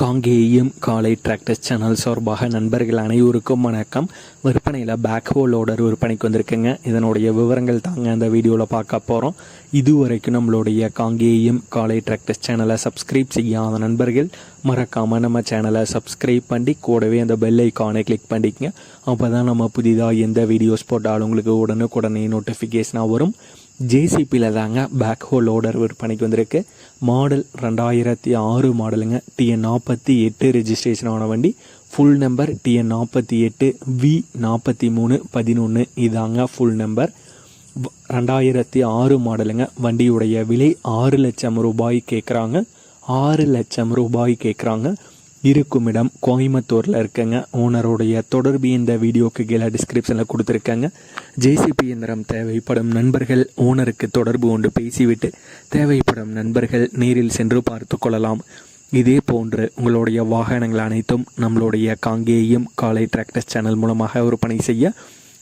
காங்கேயம் காலை tractor channel சார்பாக நண்பர்கள் அனைவருக்கும் வணக்கம். விற்பனையில் பேக் ஹோல் லோடர் விற்பனைக்கு வந்திருக்குங்க. இதனுடைய விவரங்கள் தாங்க அந்த வீடியோவில் பார்க்க போகிறோம் இதுவரைக்கும் நம்மளுடைய காங்கேயம் காலை டிராக்டர் சேனலை சப்ஸ்கிரைப் செய்யாத நண்பர்கள் மறக்காமல் நம்ம சேனலை சப்ஸ்கிரைப் பண்ணி கூடவே அந்த பெல் ஐக்கானை கிளிக் பண்ணிக்கங்க. அப்போ தான் நம்ம புதிதாக எந்த வீடியோஸ் போட்டாலும் உங்களுக்கு உடனுக்குடனே நோட்டிஃபிகேஷனாக வரும். ஜேசிபியில் தாங்க பேக்ஹோ லோடர் விற்பனைக்கு வந்திருக்கு. மாடல் ரெண்டாயிரத்தி ஆறு மாடலுங்க டிஎன் நாற்பத்தி எட்டு ரெஜிஸ்ட்ரேஷன் ஆன வண்டி. ஃபுல் நம்பர் டிஎன் நாற்பத்தி எட்டு வி நாற்பத்தி மூணு பதினொன்று இதாங்க ஃபுல் நம்பர் ரெண்டாயிரத்தி ஆறு மாடலுங்க வண்டியுடைய விலை ஆறு லட்சம் ரூபாய் கேட்குறாங்க. ஆறு லட்சம் ரூபாய் கேட்குறாங்க. இருக்கும் இடம் கோயம்புத்தூரில் இருக்கங்க. ஓனருடைய தொடர்பு இந்த வீடியோக்கு கீழே டிஸ்கிரிப்ஷனில் கொடுத்துருக்காங்க. ஜேசிபி இயந்திரம் தேவைப்படும் நண்பர்கள் ஓனருக்கு தொடர்பு கொண்டு பேசிவிட்டு தேவைப்படும் நண்பர்கள் நேரில் சென்று பார்த்து கொள்ளலாம். இதே போன்று உங்களுடைய வாகனங்கள் அனைத்தும் நம்மளுடைய காங்கேயம் காலை டிராக்டர்ஸ் சேனல் மூலமாக விற்பனை செய்ய